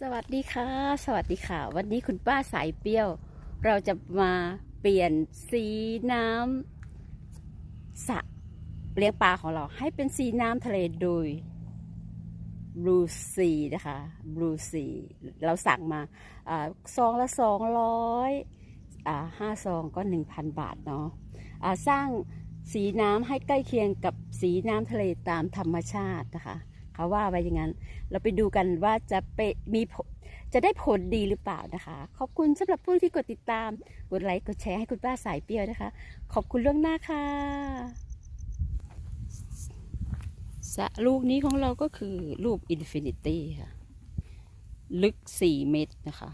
สวัสดีค่ะ สวัสดีค่ะ วันนี้คุณป้าสายเปรี้ยว เราจะมาเปลี่ยนสีน้ำสระเลี้ยงปลาของเราให้เป็นสีน้ำทะเลโดยบลูซีนะคะบลูซีเราสั่งมาซองละสองร้อยห้าซองก็หนึ่งพันบาทเนาะอ่าสร้างสีน้ำให้ใกล้เคียงกับสีน้ำทะเลตามธรรมชาตินะคะ เขาว่าไว้อย่างนั้น เราไปดูกันว่าจะไปมีผลจะได้ผลดีหรือเปล่านะคะ ขอบคุณสำหรับผู้ที่กดติดตาม กดไลค์กดแชร์ให้คุณป้าสายเปรี้ยวนะคะ ขอบคุณล่วงหน้าค่ะสะลูกนี้ของเราก็คือรูปอินฟินิตี้ค่ะ ลึก4เมตรนะคะ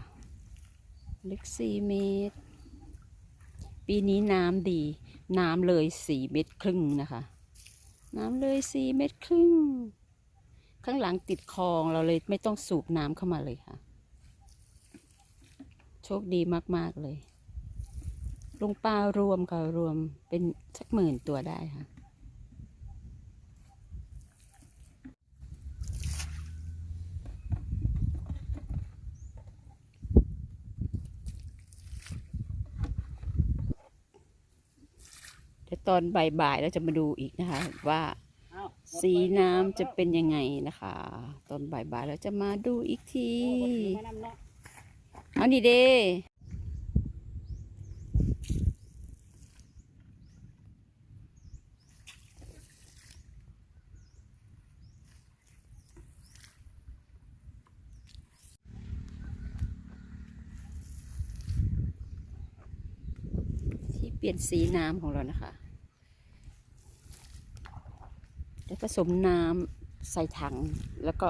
ลึก4เมตร ปีนี้น้ำดี น้ำเลย4เมตรครึ่งนะคะ น้ำเลย4เมตรครึ่ง ข้างหลังติดคลองเราเลยไม่ต้องสูบน้ำเข้ามาเลยค่ะ โชคดีมาก ๆ เลยลงปลารวมค่ะรวมเป็นสักหมื่นตัวได้ค่ะ เดี๋ยวตอนบ่ายๆเราจะมาดูอีกนะคะว่า สีน้ำจะเป็นยังไงนะคะ ตอนบ่ายๆเราจะมาดูอีกทีเอานี่เด้ที่เปลี่ยนสีน้ำของเรานะคะ จะผสมน้ำใส่ถังแล้วก็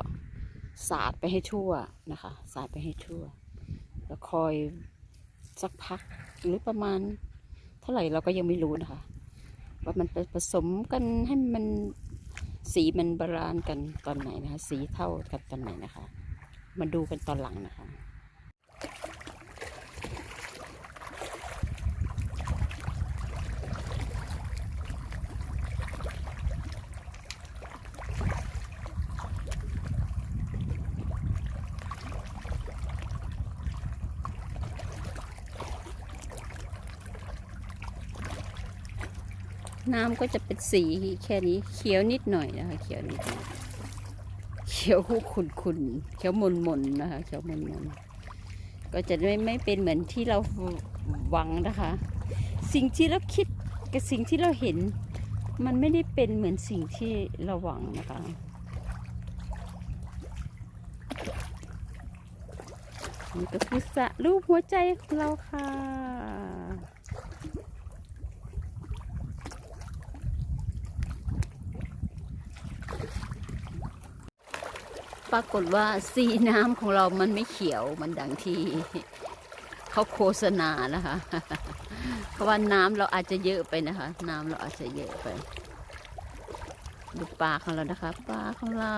สาดไปให้ทั่วนะคะ สาดไปให้ทั่ว แล้วคอยสักพักหรือประมาณ เท่าไหร่เราก็ยังไม่รู้นะคะ ว่ามันไปผสมกันให้มันสีมันบาลานซ์กันตอนไหนนะคะ สีเท่ากันตอนไหนนะคะ มาดูกันตอนหลังนะคะ น้ำก็จะเป็นสีแค่นี้เขียวนิดหน่อยนะคะ เขียวนิดหน่อยเขียวขุ่นขุ่นๆเขียวมนมนๆนะคะ เขียวมนมนๆก็จะไม่ไม่เป็นเหมือนที่เราหวังนะคะ สิ่งที่เราคิดกับสิ่งที่เราเห็น มันไม่ได้เป็นเหมือนสิ่งที่เราหวังนะคะนี่ก็คือสระรูปหัวใจของเราค่ะ ปรากฏว่าสีน้ำของเรามันไม่เขียวมันดังที่เขาโฆษณานะคะ เพราะว่าน้ำเราอาจจะเยอะไปนะคะ น้ำเราอาจจะเยอะไป ดูปลาของเรานะคะ ปลาของเรา